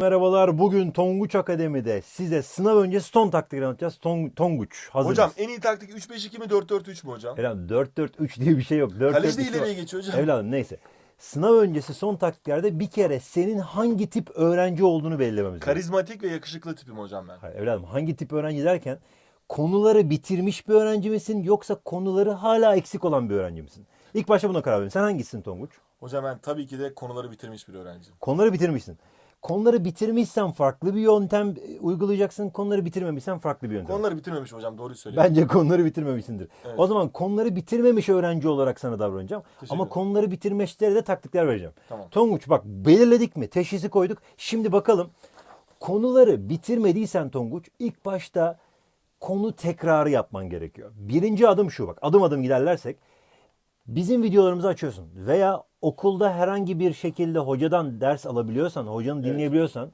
Merhabalar. Bugün Tonguç Akademi'de size sınav öncesi son taktikleri anlatacağız. Ton, Tonguç hazır Hocam en iyi taktik 3-5-2 mi 4-4-3 mü hocam? Evladım 4-4-3 diye bir şey yok. 4 Kaleci de ileriye geçiyor hocam. Evladım neyse. Sınav öncesi son taktiklerde bir kere senin hangi tip öğrenci olduğunu belirlememiz lazım. Karizmatik ve yakışıklı tipim hocam ben. Hayır, evladım hangi tip öğrenci derken konuları bitirmiş bir öğrenci misin yoksa konuları hala eksik olan bir öğrenci misin? İlk başta buna karar verin. Sen hangisisin Tonguç? Hocam ben tabii ki de konuları bitirmiş bir öğrenciyim. Konuları bitirmişsin. Konuları bitirmişsen farklı bir yöntem e, uygulayacaksın. Konuları bitirmemişsen farklı bir yöntem. Konuları bitirmemiş hocam doğruyu söylüyor. Bence konuları bitirmemişsindir. Evet. O zaman konuları bitirmemiş öğrenci olarak sana davranacağım. Teşekkür Ama ederim. konuları bitirmişlere de taktikler vereceğim. Tamam. Tonguç bak belirledik mi? Teşhisi koyduk. Şimdi bakalım. Konuları bitirmediysen Tonguç ilk başta konu tekrarı yapman gerekiyor. Birinci adım şu bak. Adım adım giderlersek bizim videolarımızı açıyorsun veya okulda herhangi bir şekilde hocadan ders alabiliyorsan, hocanı dinleyebiliyorsan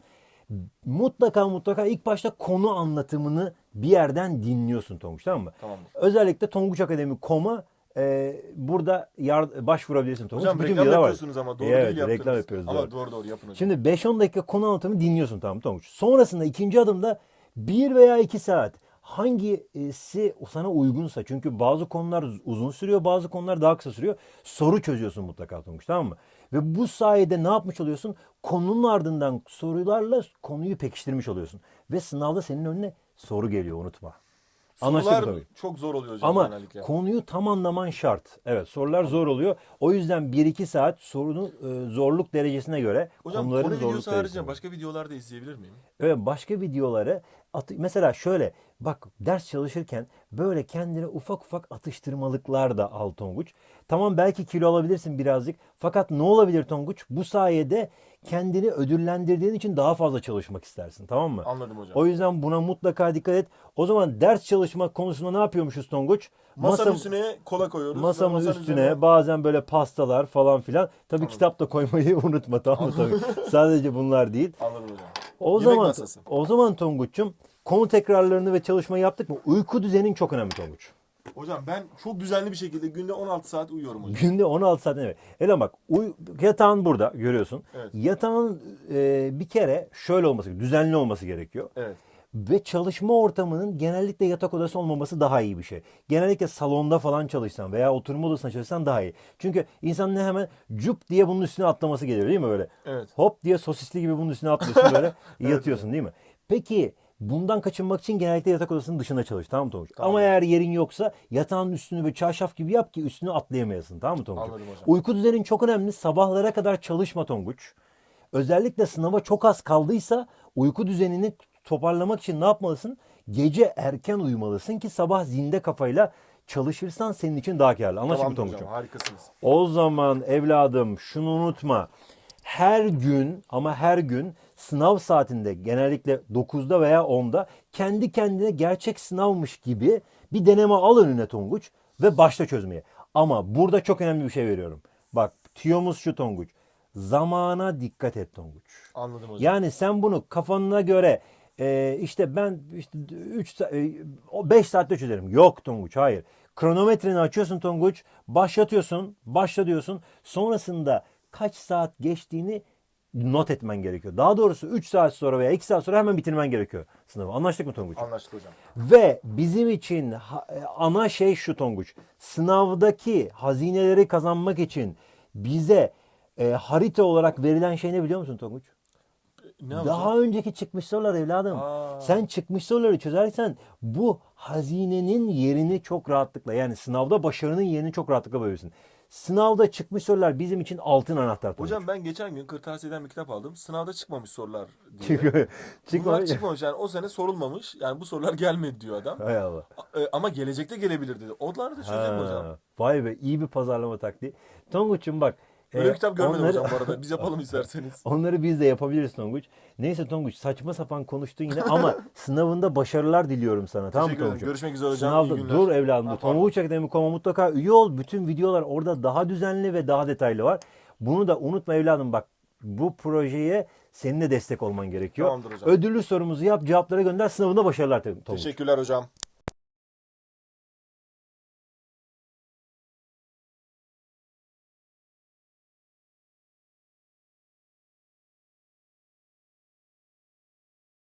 mutlaka mutlaka ilk başta konu anlatımını bir yerden dinliyorsun Tonguç tamam mı? Tamamdır. Özellikle Tonguç Akademi koma e, burada yar, başvurabilirsin Tonguç. Hocam Bütün reklam videolar var. yapıyorsunuz ama doğru Evet, değil yaptınız. reklam yapıyoruz. Ama doğru. doğru doğru yapın hocam. Şimdi 5-10 dakika konu anlatımı dinliyorsun tamam Tonguç. Sonrasında ikinci adımda 1 veya 2 saat hangisi sana uygunsa çünkü bazı konular uzun sürüyor bazı konular daha kısa sürüyor. Soru çözüyorsun mutlaka Tonguç tamam mı? Ve bu sayede ne yapmış oluyorsun? Konunun ardından sorularla konuyu pekiştirmiş oluyorsun. Ve sınavda senin önüne soru geliyor unutma. Sorular tabii? çok zor oluyor hocam Ama genellikle. konuyu tam anlaman şart. Evet sorular zor oluyor. O yüzden 1-2 saat sorunun e, zorluk derecesine göre Hocam konuların konu zorluk videosu derecesine haricinde göre. başka videolar da izleyebilir miyim? Evet başka videoları at- mesela şöyle bak ders çalışırken böyle kendine ufak ufak atıştırmalıklar da al Tonguç. Tamam belki kilo alabilirsin birazcık fakat ne olabilir Tonguç? Bu sayede kendini ödüllendirdiğin için daha fazla çalışmak istersin tamam mı? Anladım hocam. O yüzden buna mutlaka dikkat et. O zaman ders çalışma konusunda ne yapıyormuşuz Tonguç? Masanın Masa- üstüne kola koyuyoruz. Masamın masanın üstüne üzerine- bazen böyle pastalar falan filan. Tabii kitap da koymayı unutma tamam mı? Tabii. Sadece bunlar değil. Anladım hocam. O Yemek zaman masası. o zaman Tonguç'um konu tekrarlarını ve çalışmayı yaptık mı? Uyku düzenin çok önemli Tonguç. Hocam ben çok düzenli bir şekilde günde 16 saat uyuyorum hocam. Günde 16 saat evet. Hele bak uy- yatağın burada görüyorsun. Evet. Yatağın e, bir kere şöyle olması düzenli olması gerekiyor. Evet. Ve çalışma ortamının genellikle yatak odası olmaması daha iyi bir şey. Genellikle salonda falan çalışsan veya oturma odasında çalışsan daha iyi. Çünkü insan ne hemen cup diye bunun üstüne atlaması geliyor değil mi böyle? Evet. Hop diye sosisli gibi bunun üstüne atlıyorsun böyle yatıyorsun değil mi? Peki bundan kaçınmak için genellikle yatak odasının dışında çalış tamam mı Tonguç? Tamam. Ama eğer yerin yoksa yatağın üstünü böyle çarşaf gibi yap ki üstüne atlayamayasın tamam mı Tonguç? Uyku düzenin çok önemli. Sabahlara kadar çalışma Tonguç. Özellikle sınava çok az kaldıysa uyku düzenini toparlamak için ne yapmalısın? Gece erken uyumalısın ki sabah zinde kafayla çalışırsan senin için daha karlı. Anlaşıldı mı Tamamdır Tonguç'um? harikasınız. O zaman evladım şunu unutma. Her gün ama her gün sınav saatinde genellikle 9'da veya 10'da kendi kendine gerçek sınavmış gibi bir deneme al önüne Tonguç ve başla çözmeye. Ama burada çok önemli bir şey veriyorum. Bak tüyomuz şu Tonguç. Zamana dikkat et Tonguç. Anladım hocam. Yani sen bunu kafanına göre e, işte ben işte 3 5 saatte çözerim. Yok Tonguç hayır. Kronometreni açıyorsun Tonguç. Başlatıyorsun. Başla diyorsun. Sonrasında kaç saat geçtiğini not etmen gerekiyor. Daha doğrusu 3 saat sonra veya 2 saat sonra hemen bitirmen gerekiyor sınavı. Anlaştık mı Tonguç? Anlaştık hocam. Ve bizim için e, ana şey şu Tonguç. Sınavdaki hazineleri kazanmak için bize e, harita olarak verilen şey ne biliyor musun Tonguç? Ne hocam? Daha önceki çıkmış sorular evladım. Aa. Sen çıkmış soruları çözersen bu hazinenin yerini çok rahatlıkla yani sınavda başarının yerini çok rahatlıkla bulabilirsin. Sınavda çıkmış sorular bizim için altın anahtar. Tonguç. Hocam ben geçen gün kırtasiyeden bir kitap aldım. Sınavda çıkmamış sorular diye. Çıkıyor. Çıkma. Bunlar çıkmamış yani o sene sorulmamış. Yani bu sorular gelmedi diyor adam. Hay Allah. A- e, Ama gelecekte gelebilir dedi. Onları da çözelim hocam. Vay be iyi bir pazarlama taktiği. Tonguç'um bak. Böyle bir kitap görmedim onları- hocam bu arada. Biz yapalım isterseniz. Onları biz de yapabiliriz Tonguç. Neyse Tonguç saçma sapan konuştun yine ama sınavında başarılar diliyorum sana. tamam mı. Tonguç'um? Görüşmek üzere hocam. Sınavda İyi günler. dur evladım. Ha. Tonguç Akademi.com'a mutlaka üye ol. Bütün videolar orada daha düzenli ve daha detaylı var. Bunu da unutma evladım bak. Bu projeye senin de destek olman gerekiyor. Ödüllü sorumuzu yap, cevapları gönder. Sınavında başarılar Tonguç. Teşekkürler hocam.